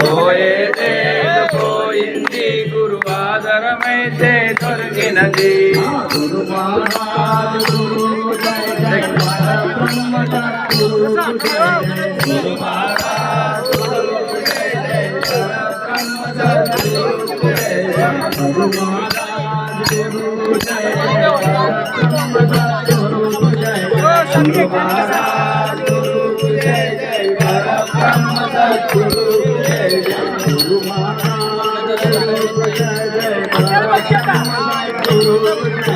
పోయేదే పోయింది గురువాదరమైతే దొరికినది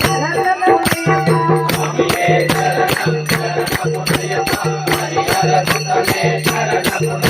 చరణం చరణము హరి హర సుతమే చరణము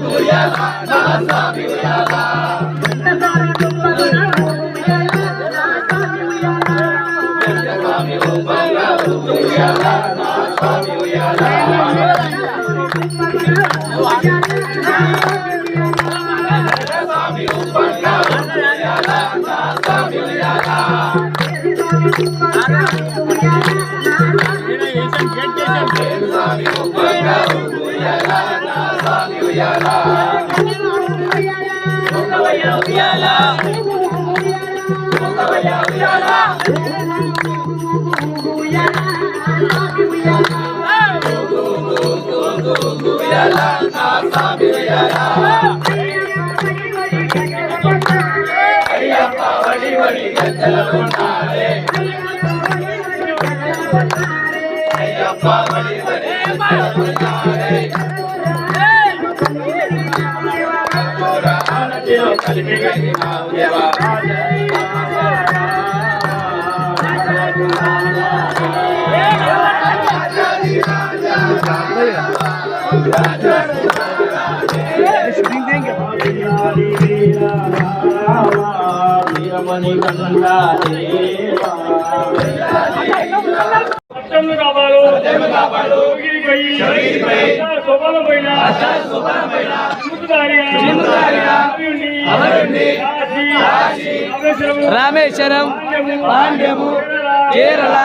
Goyala, Nasa Goyala. சாமி உங்கடா உயலா சாமி உயலா உங்கவையா உயலா உங்கவையா உயலா உயலா சாமி உயலா ஐயப்பா வழி வழி கத்தல கொண்டாரே యోగినిపై ఆచార శోభలపైన ఆచార శోభలపైన చిముకుదారిగా రామేశ్వరం పాండ్యము కేరళ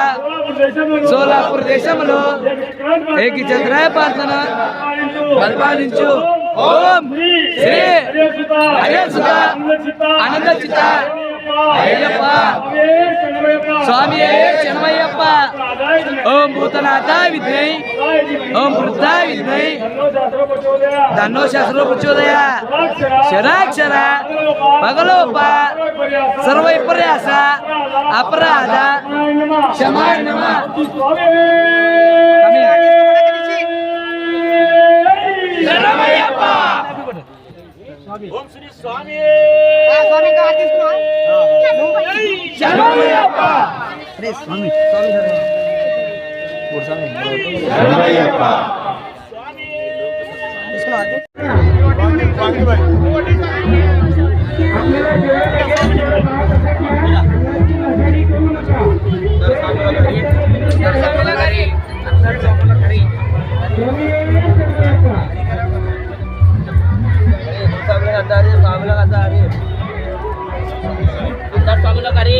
సోలాపూర్ దేశంలో ఏకీచ ప్రార్థన. పరిపాలించు. ఓం శ్రీ అయ్యసుత ఆనంద అయ్యప్ప స్వామి ఓం భూతనాథ విద్మై ఓం వృద్ధ విద్మై ధన్నో శస్త్ర ప్రచోదయ శరాక్షర పగలోప సర్వైపర్యాస అపరాధ క్షమాయ నమ ఓం శ్రీ స్వామి మూడు సార్లు Kita sama kari.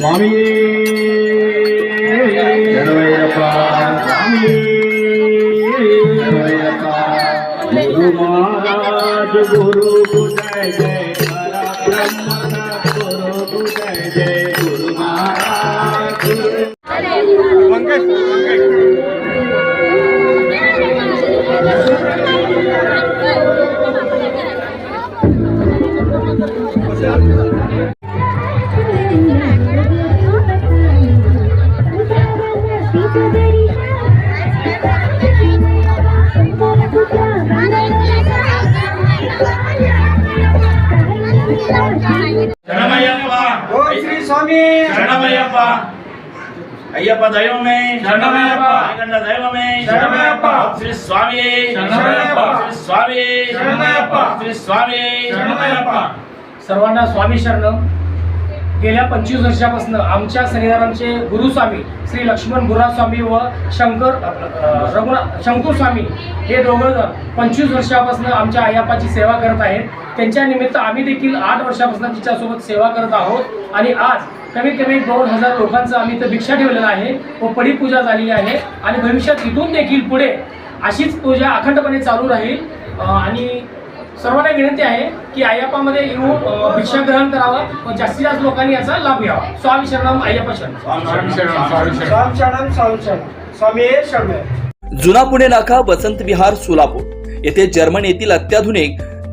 स्वामी গুরু శరణమయ్యప్ప అయ్యప్ప దైవమే శరణమయ్యప్ప. ఆగండ దైవమే శరణమయ్యప్ప. శ్రీ స్వామి శరణమయ్యప్ప. శ్రీ స్వామి శరణమయ్యప్ప. శ్రీ స్వామి सर्वांना स्वामी शरण गेल्या पंचवीस वर्षापासून आमच्या शनिवारांचे गुरुस्वामी श्री लक्ष्मण गुरुराज स्वामी व शंकर अ, रघुनाथ शंकू स्वामी हे दोघं जण पंचवीस वर्षापासून आमच्या अय्यापाची सेवा करत आहेत त्यांच्या निमित्त आम्ही देखील आठ वर्षापासून तिच्यासोबत सेवा करत आहोत आणि आज कमीत कमी दोन हजार लोकांचं आम्ही इथं भिक्षा ठेवलेलं आहे. व पडी पूजा झालेली आहे. आणि भविष्यात इथून देखील पुढे अशीच पूजा अखंडपणे चालू राहील. आणि सर्वांना विनंती आहे की अय्यप्पामध्ये येऊन भिक्षा ग्रहण करावं व जास्तीत जास्त लोकांनी याचा लाभ घ्यावा. स्वामी शरणम अय्यप्पा शरण. स्वामी शरण स्वामी शरण स्वामी शरण. जुना पुणे नाका वसंत विहार सोलापूर. येथे जर्मन येथील अत्याधुनिक